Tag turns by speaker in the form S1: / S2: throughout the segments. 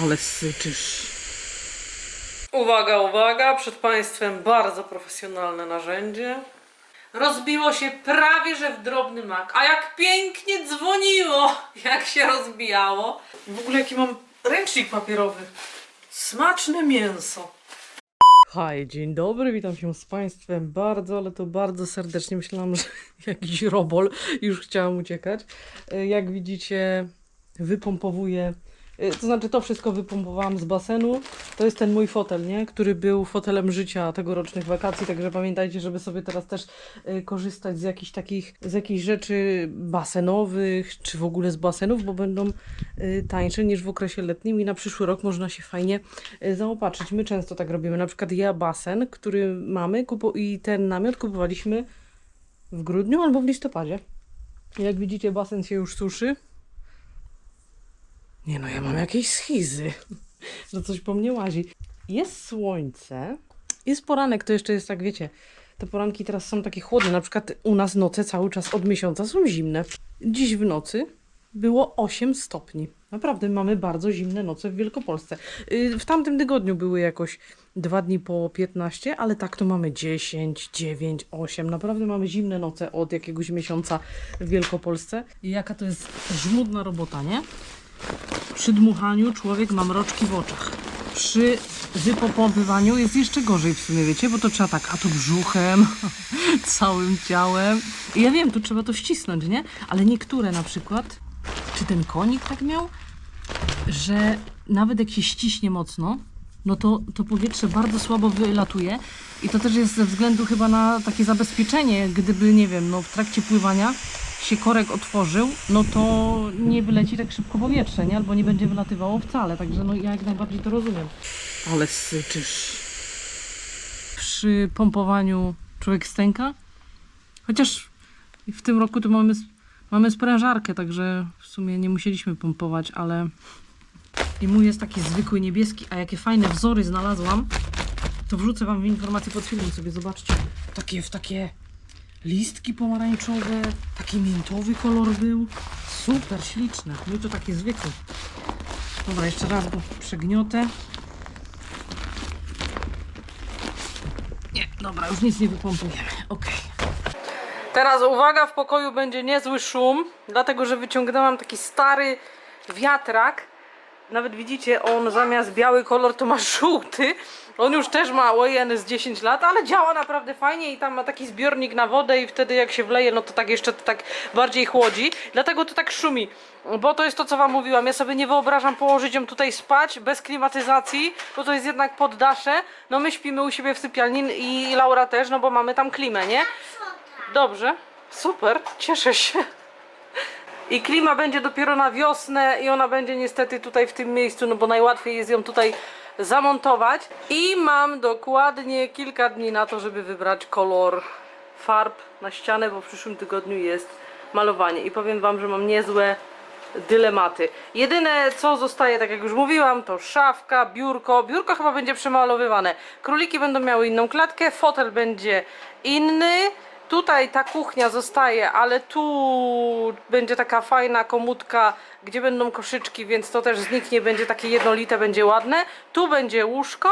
S1: Ale syczysz. Uwaga, uwaga, przed Państwem bardzo profesjonalne narzędzie. Rozbiło się prawie że w drobny mak. A jak pięknie dzwoniło, jak się rozbijało. W ogóle jaki mam ręcznik papierowy. Smaczne mięso. Hej, dzień dobry, witam się z Państwem bardzo, ale to bardzo serdecznie. Myślałam, że jakiś robol, już chciałam uciekać. E, Jak widzicie, wypompowuję, to znaczy to wszystko wypompowałam z basenu. To jest ten mój fotel, nie? Który był fotelem życia tegorocznych wakacji, także pamiętajcie, żeby sobie teraz też e, korzystać z jakichś takich, z jakichś rzeczy basenowych, czy w ogóle z basenów, bo będą e, tańsze niż w okresie letnim i na przyszły rok można się fajnie zaopatrzyć. My często tak robimy. Na przykład ja basen, który mamy kupo- i ten namiot kupowaliśmy w grudniu albo w listopadzie. Jak widzicie, basen się już suszy. Nie no, ja mam jakieś schizy, że coś po mnie łazi. Jest słońce, jest poranek, to jeszcze jest tak, wiecie, te poranki teraz są takie chłodne. Na przykład u nas noce cały czas od miesiąca są zimne. Dziś w nocy było 8 stopni. Naprawdę mamy bardzo zimne noce w Wielkopolsce. Yy, W tamtym tygodniu były jakoś dwa dni po 15, ale tak to mamy 10, 9, 8. Naprawdę mamy zimne noce od jakiegoś miesiąca w Wielkopolsce. I jaka to jest żmudna robota, nie? Przy dmuchaniu człowiek ma mroczki w oczach. Przy wypopompywaniu jest jeszcze gorzej w sumie, wiecie, bo to trzeba tak, a to brzuchem, całym ciałem. I ja wiem, tu trzeba to wcisnąć, nie? Ale niektóre na przykład, czy ten konik tak miał, że nawet jak się ściśnie mocno, no to, to powietrze bardzo słabo wylatuje i to też jest ze względu chyba na takie zabezpieczenie, gdyby, nie wiem, no w trakcie pływania się korek otworzył, no to nie wyleci tak szybko powietrze, nie? Albo nie będzie wylatywało wcale, także no ja jak najbardziej to rozumiem. Ale syczysz. Przy pompowaniu człowiek stęka, chociaż w tym roku to mamy, mamy sprężarkę, także w sumie nie musieliśmy pompować, ale i mój jest taki zwykły niebieski, a jakie fajne wzory znalazłam, to wrzucę wam w informację pod filmem sobie, zobaczcie. Takie w takie listki pomarańczowe, taki miętowy kolor był. Super, śliczne. Mój to takie zwykłe. Dobra, jeszcze raz go przegniotę. Nie, dobra, już nic nie wypompujemy. Okej. Teraz uwaga, w pokoju będzie niezły szum, dlatego że wyciągnęłam taki stary wiatrak. Nawet widzicie, on zamiast biały kolor to ma żółty. On już też ma ojeny z 10 lat, ale działa naprawdę fajnie i tam ma taki zbiornik na wodę i wtedy jak się wleje, no to tak jeszcze to tak bardziej chłodzi. Dlatego to tak szumi, bo to jest to co wam mówiłam. Ja sobie nie wyobrażam położyć ją tutaj spać bez klimatyzacji, bo to jest jednak poddasze. No my śpimy u siebie w sypialni i Laura też, no bo mamy tam klimę, nie? Dobrze, super, cieszę się. I klima będzie dopiero na wiosnę i ona będzie niestety tutaj w tym miejscu, no bo najłatwiej jest ją tutaj zamontować. I mam dokładnie kilka dni na to, żeby wybrać kolor farb na ścianę, bo w przyszłym tygodniu jest malowanie. I powiem wam, że mam niezłe dylematy. Jedyne co zostaje, tak jak już mówiłam, to szafka, biurko. Biurko chyba będzie przemalowywane. Króliki będą miały inną klatkę, fotel będzie inny. Tutaj ta kuchnia zostaje, ale tu będzie taka fajna komutka, gdzie będą koszyczki, więc to też zniknie, będzie takie jednolite, będzie ładne. Tu będzie łóżko.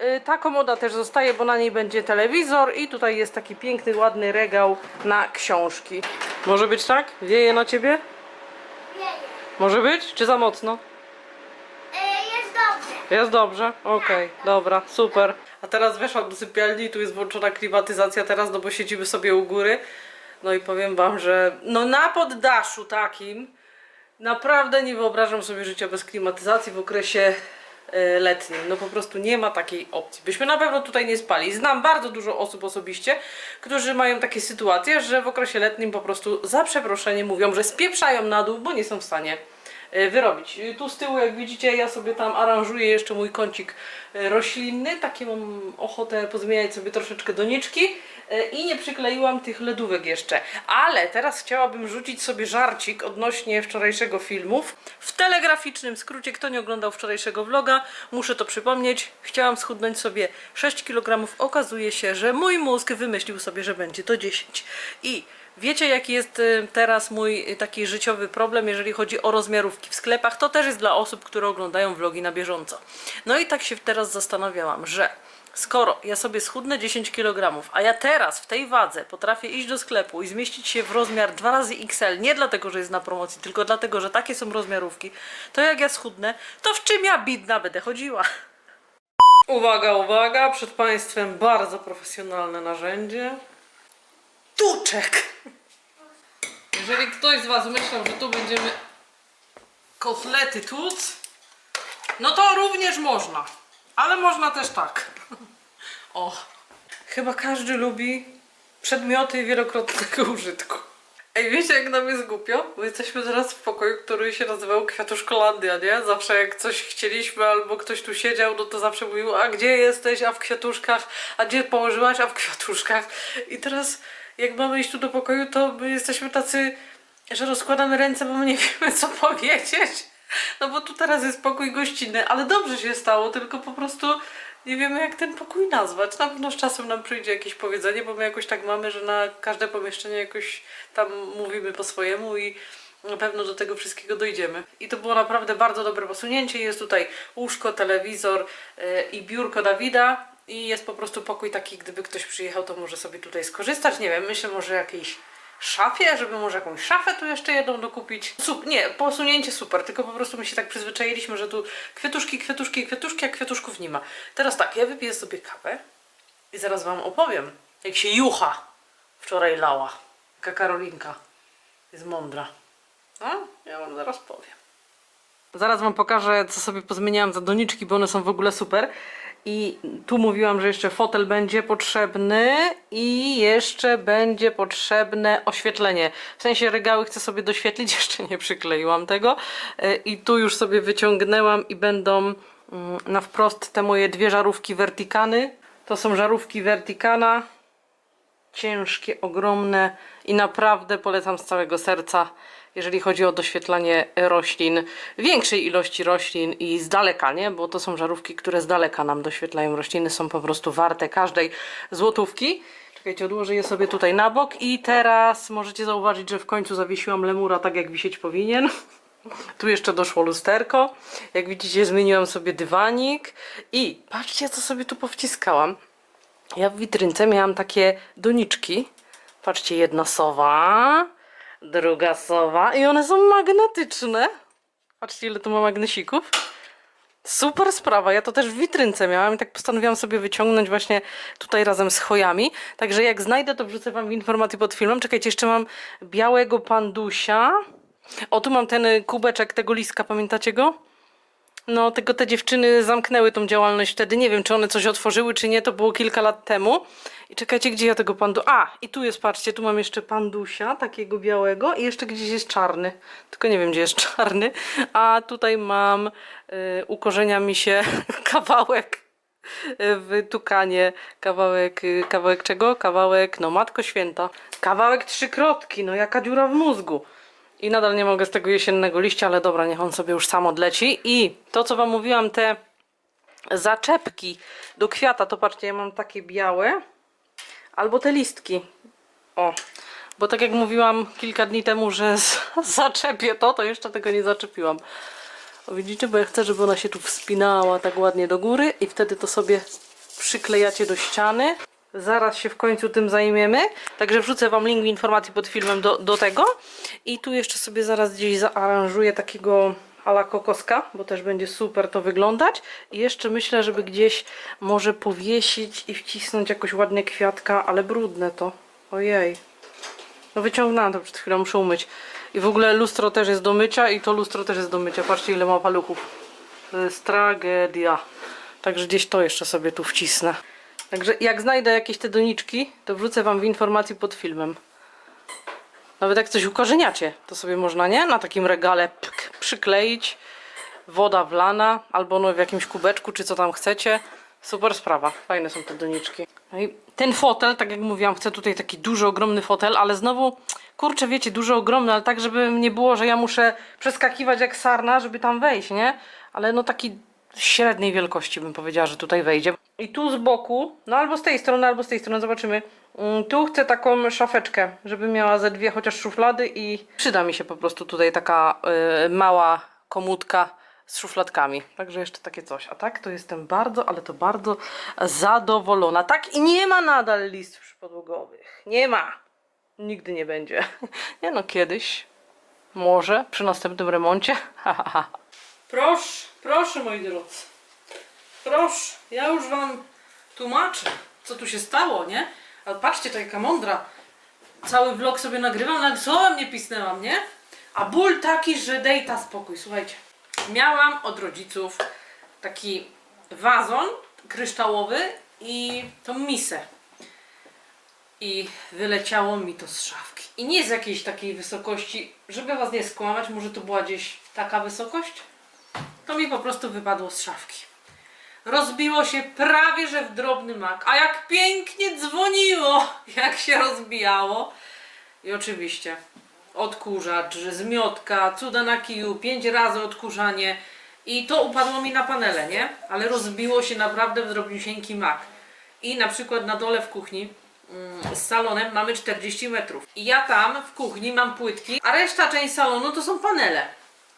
S1: Y, Ta komoda też zostaje, bo na niej będzie telewizor i tutaj jest taki piękny, ładny regał na książki. Może być tak? Wieje na ciebie?
S2: Wieje.
S1: Może być? Czy za mocno?
S2: E, jest dobrze.
S1: Jest dobrze? Okej, dobra, super. Teraz weszłam do sypialni, tu jest włączona klimatyzacja teraz, no bo siedzimy sobie u góry. No i powiem wam, że no na poddaszu takim naprawdę nie wyobrażam sobie życia bez klimatyzacji w okresie e, letnim. No po prostu nie ma takiej opcji. Byśmy na pewno tutaj nie spali. Znam bardzo dużo osób osobiście, którzy mają takie sytuacje, że w okresie letnim po prostu za przeproszenie mówią, że spieprzają na dół, bo nie są w stanie wyrobić. E, Tu z tyłu, jak widzicie, ja sobie tam aranżuję jeszcze mój kącik e, roślinny. Takie mam ochotę pozmieniać sobie troszeczkę doniczki e, i nie przykleiłam tych ledówek jeszcze. Ale teraz chciałabym rzucić sobie żarcik odnośnie wczorajszego filmu. W telegraficznym skrócie, kto nie oglądał wczorajszego vloga, muszę to przypomnieć. Chciałam schudnąć sobie 6 kg. Okazuje się, że mój mózg wymyślił sobie, że będzie to 10. I Wiecie, jaki jest y, teraz mój y, taki życiowy problem, jeżeli chodzi o rozmiarówki w sklepach? To też jest dla osób, które oglądają vlogi na bieżąco. No i tak się teraz zastanawiałam, że skoro ja sobie schudnę 10 kg, a ja teraz w tej wadze potrafię iść do sklepu i zmieścić się w rozmiar 2 razy XL, nie dlatego, że jest na promocji, tylko dlatego, że takie są rozmiarówki, to jak ja schudnę, to w czym ja bidna będę chodziła? Uwaga, uwaga, przed Państwem bardzo profesjonalne narzędzie. Tuczek! Jeżeli ktoś z Was myślał, że tu będziemy kotlety tuc, no to również można. Ale można też tak. O. Chyba każdy lubi przedmioty wielokrotnego użytku. Ej, wiecie jak nam jest głupio? Bo jesteśmy teraz w pokoju, który się nazywał Kwiatuszkolandia, nie? Zawsze jak coś chcieliśmy albo ktoś tu siedział, no to zawsze mówił, a gdzie jesteś, a w kwiatuszkach, a gdzie położyłaś, a w kwiatuszkach. I teraz jak mamy iść tu do pokoju, to my jesteśmy tacy, że rozkładamy ręce, bo my nie wiemy co powiedzieć. No bo tu teraz jest pokój gościnny, ale dobrze się stało, tylko po prostu nie wiemy jak ten pokój nazwać. Na pewno z czasem nam przyjdzie jakieś powiedzenie, bo my jakoś tak mamy, że na każde pomieszczenie jakoś tam mówimy po swojemu i na pewno do tego wszystkiego dojdziemy. I to było naprawdę bardzo dobre posunięcie. Jest tutaj łóżko, telewizor yy, i biurko Dawida i jest po prostu pokój taki, gdyby ktoś przyjechał, to może sobie tutaj skorzystać. Nie wiem, myślę może jakiejś szafie, żeby może jakąś szafę tu jeszcze jedną dokupić. Sup, nie, posunięcie super, tylko po prostu my się tak przyzwyczailiśmy, że tu kwiatuszki, kwiatuszki, kwiatuszki, a kwiatuszków nie ma. Teraz tak, ja wypiję sobie kawę i zaraz Wam opowiem, jak się jucha wczoraj lała. Jaka Karolinka jest mądra. A? Ja Wam zaraz powiem. Zaraz Wam pokażę, co sobie pozmieniałam za doniczki, bo one są w ogóle super. I tu mówiłam, że jeszcze fotel będzie potrzebny i jeszcze będzie potrzebne oświetlenie. W sensie regały chcę sobie doświetlić, jeszcze nie przykleiłam tego. E, I tu już sobie wyciągnęłam i będą mm, na wprost te moje dwie żarówki Vertikany. To są żarówki Vertikana ciężkie, ogromne i naprawdę polecam z całego serca, jeżeli chodzi o doświetlanie roślin, większej ilości roślin i z daleka, nie? Bo to są żarówki, które z daleka nam doświetlają rośliny, są po prostu warte każdej złotówki. Czekajcie, odłożę je sobie tutaj na bok i teraz możecie zauważyć, że w końcu zawiesiłam lemura tak jak wisieć powinien. Tu jeszcze doszło lusterko. Jak widzicie, zmieniłam sobie dywanik i patrzcie, co sobie tu powciskałam. Ja w witrynce miałam takie doniczki. Patrzcie, jedna sowa, druga sowa i one są magnetyczne. Patrzcie, ile tu ma magnesików. Super sprawa, ja to też w witrynce miałam i tak postanowiłam sobie wyciągnąć właśnie tutaj razem z chojami. Także jak znajdę, to wrzucę wam informacje pod filmem. Czekajcie, jeszcze mam białego pandusia. O, tu mam ten y, kubeczek tego liska, pamiętacie go? No, tylko te dziewczyny zamknęły tą działalność wtedy. Nie wiem, czy one coś otworzyły, czy nie. To było kilka lat temu. I czekajcie, gdzie ja tego pandu... A, i tu jest, patrzcie, tu mam jeszcze pandusia, takiego białego i jeszcze gdzieś jest czarny. Tylko nie wiem, gdzie jest czarny. A tutaj mam... Y, ukorzenia mi się kawałek y, w tukanie. Kawałek, y, kawałek czego? Kawałek, no matko święta. Kawałek trzykrotki, no jaka dziura w mózgu. I nadal nie mogę z tego jesiennego liścia, ale dobra, niech on sobie już sam odleci. I to, co wam mówiłam, te zaczepki do kwiata, to patrzcie, ja mam takie białe. Albo te listki. O, bo tak jak mówiłam kilka dni temu, że zaczepię to, to jeszcze tego nie zaczepiłam. O, widzicie, bo ja chcę, żeby ona się tu wspinała tak ładnie do góry i wtedy to sobie przyklejacie do ściany. Zaraz się w końcu tym zajmiemy. Także wrzucę Wam link w informacji pod filmem do, do tego. I tu jeszcze sobie zaraz gdzieś zaaranżuję takiego ala kokoska, bo też będzie super to wyglądać. I jeszcze myślę, żeby gdzieś może powiesić i wcisnąć jakoś ładnie kwiatka, ale brudne to. Ojej. No wyciągnęłam to przed chwilą, muszę umyć. I w ogóle lustro też jest do mycia i to lustro też jest do mycia. Patrzcie ile ma paluchów. To jest tragedia. Także gdzieś to jeszcze sobie tu wcisnę. Także jak znajdę jakieś te doniczki, to wrzucę wam w informacji pod filmem. Nawet jak coś ukorzeniacie, to sobie można, nie? Na takim regale pk, przykleić. Woda wlana, albo no w jakimś kubeczku, czy co tam chcecie. Super sprawa. Fajne są te doniczki. No i ten fotel, tak jak mówiłam, chcę tutaj taki duży, ogromny fotel, ale znowu, kurczę, wiecie, duży, ogromny, ale tak, żeby nie było, że ja muszę przeskakiwać jak sarna, żeby tam wejść, nie? Ale no taki średniej wielkości bym powiedziała, że tutaj wejdzie. I tu z boku, no albo z tej strony, albo z tej strony, zobaczymy. Mm, Tu chcę taką szafeczkę, żeby miała ze dwie chociaż szuflady i przyda mi się po prostu tutaj taka y, mała komódka z szufladkami. Także jeszcze takie coś. A tak to jestem bardzo, ale to bardzo zadowolona. Tak i nie ma nadal list przypodłogowych. Nie ma. Nigdy nie będzie. Nie no, kiedyś. Może przy następnym remoncie. proszę, proszę moi drodzy. Proszę, ja już wam tłumaczę, co tu się stało, nie? Ale patrzcie, to jaka mądra. Cały vlog sobie nagrywam, nawet słowem nie pisnęłam, nie? A ból taki, że dej ta spokój. Słuchajcie, miałam od rodziców taki wazon kryształowy i tą misę. I wyleciało mi to z szafki. I nie z jakiejś takiej wysokości, żeby was nie skłamać, może to była gdzieś taka wysokość? To mi po prostu wypadło z szafki. Rozbiło się prawie że w drobny mak. A jak pięknie dzwoniło, jak się rozbijało. I oczywiście odkurzacz, zmiotka, cuda na kiju, pięć razy odkurzanie. I to upadło mi na panele, nie? Ale rozbiło się naprawdę w drobniusieńki mak. I na przykład na dole w kuchni mm, z salonem mamy 40 metrów. I ja tam w kuchni mam płytki, a reszta część salonu to są panele.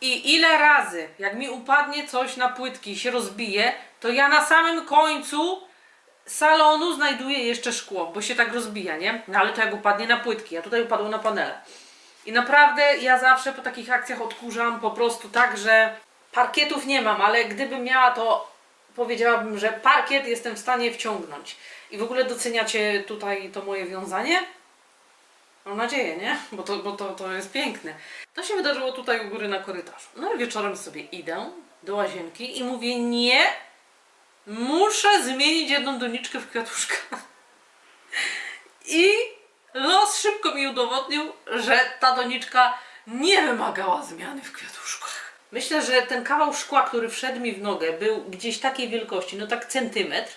S1: I ile razy, jak mi upadnie coś na płytki i się rozbije, to ja na samym końcu salonu znajduję jeszcze szkło, bo się tak rozbija, nie? No ale to jak upadnie na płytki, a tutaj upadło na panele. I naprawdę ja zawsze po takich akcjach odkurzam po prostu tak, że parkietów nie mam, ale gdybym miała, to powiedziałabym, że parkiet jestem w stanie wciągnąć. I w ogóle doceniacie tutaj to moje wiązanie? Mam nadzieję, nie? Bo to, bo to, to jest piękne. To się wydarzyło tutaj u góry na korytarzu. No i wieczorem sobie idę do łazienki i mówię, nie, muszę zmienić jedną doniczkę w kwiatuszkach. I los szybko mi udowodnił, że ta doniczka nie wymagała zmiany w kwiatuszkach. Myślę, że ten kawał szkła, który wszedł mi w nogę, był gdzieś takiej wielkości, no tak centymetr.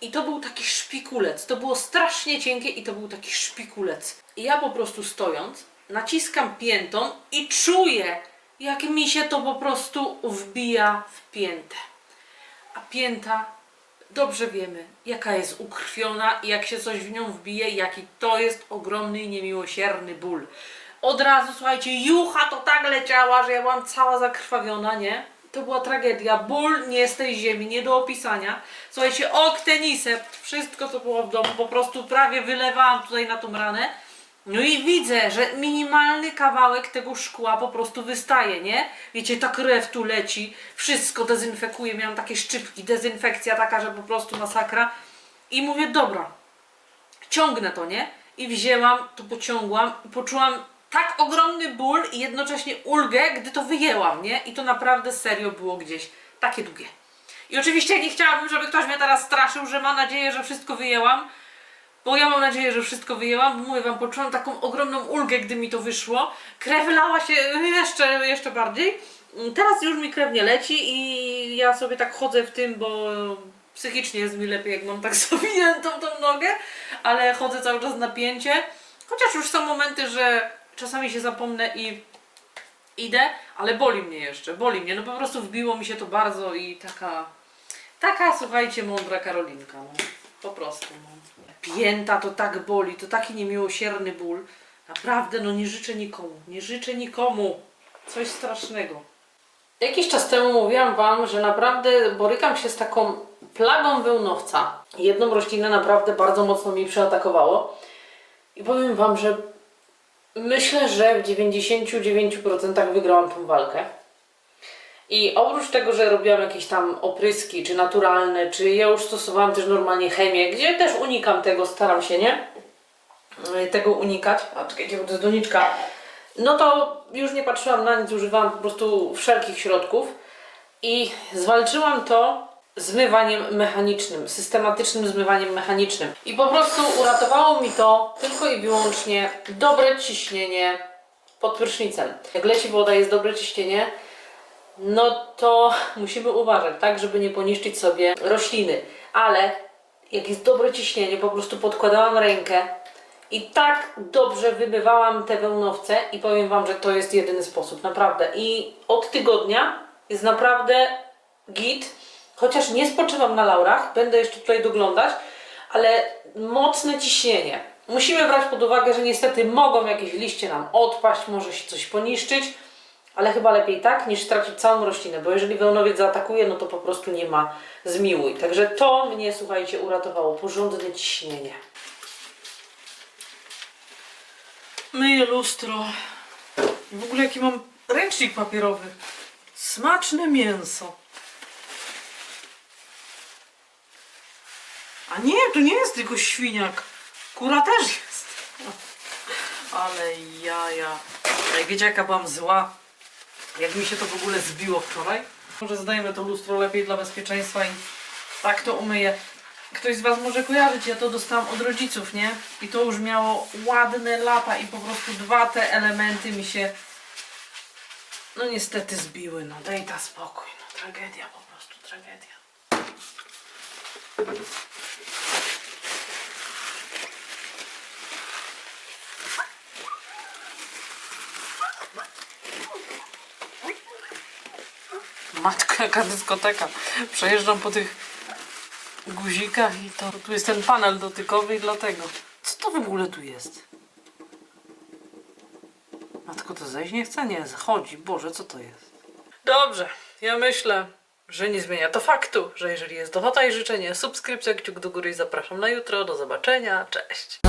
S1: I to był taki szpikulec. To było strasznie cienkie i to był taki szpikulec. I ja po prostu stojąc, naciskam piętą i czuję, jak mi się to po prostu wbija w piętę. A pięta, dobrze wiemy, jaka jest ukrwiona i jak się coś w nią wbije, jaki to jest ogromny i niemiłosierny ból. Od razu, słuchajcie, jucha to tak leciała, że ja byłam cała zakrwawiona, nie? To była tragedia. Ból nie z tej ziemi, nie do opisania. Słuchajcie, oktenisę, wszystko co było w domu, po prostu prawie wylewałam tutaj na tą ranę. No i widzę, że minimalny kawałek tego szkła po prostu wystaje, nie? Wiecie, ta krew tu leci, wszystko dezynfekuje, miałam takie szczypki, dezynfekcja taka, że po prostu masakra. I mówię, dobra, ciągnę to, nie? I wzięłam, to pociągłam poczułam tak ogromny ból i jednocześnie ulgę, gdy to wyjęłam, nie? I to naprawdę serio było gdzieś takie długie. I oczywiście nie chciałabym, żeby ktoś mnie teraz straszył, że ma nadzieję, że wszystko wyjęłam, bo ja mam nadzieję, że wszystko wyjęłam, bo mówię wam, poczułam taką ogromną ulgę, gdy mi to wyszło. Krew lała się jeszcze, jeszcze bardziej. Teraz już mi krew nie leci i ja sobie tak chodzę w tym, bo psychicznie jest mi lepiej, jak mam tak zawiniętą tą nogę, ale chodzę cały czas na pięcie. Chociaż już są momenty, że czasami się zapomnę i idę, ale boli mnie jeszcze, boli mnie. No po prostu wbiło mi się to bardzo i taka, taka słuchajcie, mądra Karolinka, no. Po prostu, no. Pięta to tak boli, to taki niemiłosierny ból. Naprawdę, no nie życzę nikomu, nie życzę nikomu. Coś strasznego. Jakiś czas temu mówiłam Wam, że naprawdę borykam się z taką plagą wełnowca. Jedną roślinę naprawdę bardzo mocno mi przeatakowało. I powiem Wam, że myślę, że w 99% wygrałam tą walkę. I oprócz tego, że robiłam jakieś tam opryski, czy naturalne, czy ja już stosowałam też normalnie chemię, gdzie też unikam tego, staram się, nie? Yy, Tego unikać. A czekajcie, bo to jest doniczka. No to już nie patrzyłam na nic, używałam po prostu wszelkich środków i zwalczyłam to zmywaniem mechanicznym, systematycznym zmywaniem mechanicznym. I po prostu uratowało mi to tylko i wyłącznie dobre ciśnienie pod prysznicem. Jak leci woda, jest dobre ciśnienie, no to musimy uważać, tak, żeby nie poniszczyć sobie rośliny. Ale jak jest dobre ciśnienie, po prostu podkładałam rękę i tak dobrze wymywałam te wełnowce i powiem Wam, że to jest jedyny sposób, naprawdę. I od tygodnia jest naprawdę git, Chociaż nie spoczywam na laurach, będę jeszcze tutaj doglądać, ale mocne ciśnienie. Musimy brać pod uwagę, że niestety mogą jakieś liście nam odpaść, może się coś poniszczyć, ale chyba lepiej tak, niż stracić całą roślinę, bo jeżeli wełnowiec zaatakuje, no to po prostu nie ma zmiłuj. Także to mnie, słuchajcie, uratowało. Porządne ciśnienie. Myję lustro. W ogóle jaki mam ręcznik papierowy. Smaczne mięso. A nie, to nie jest tylko świniak. Kura też jest. Ale jaja. Ej, wiecie jaka byłam zła? Jak mi się to w ogóle zbiło wczoraj? Może zdajemy to lustro lepiej dla bezpieczeństwa i tak to umyję. Ktoś z Was może kojarzyć, ja to dostałam od rodziców, nie? I to już miało ładne lata i po prostu dwa te elementy mi się no niestety zbiły. No daj ta spokój, no tragedia po prostu, tragedia. Matko, jaka dyskoteka. Przejeżdżam po tych guzikach i to tu jest ten panel dotykowy i dlatego. Co to w ogóle tu jest? Matko, to zejść nie chce? Nie, chodzi. Boże, co to jest? Dobrze, ja myślę, że nie zmienia to faktu, że jeżeli jest ochota i życzenie, subskrypcja, kciuk do góry i zapraszam na jutro. Do zobaczenia, cześć!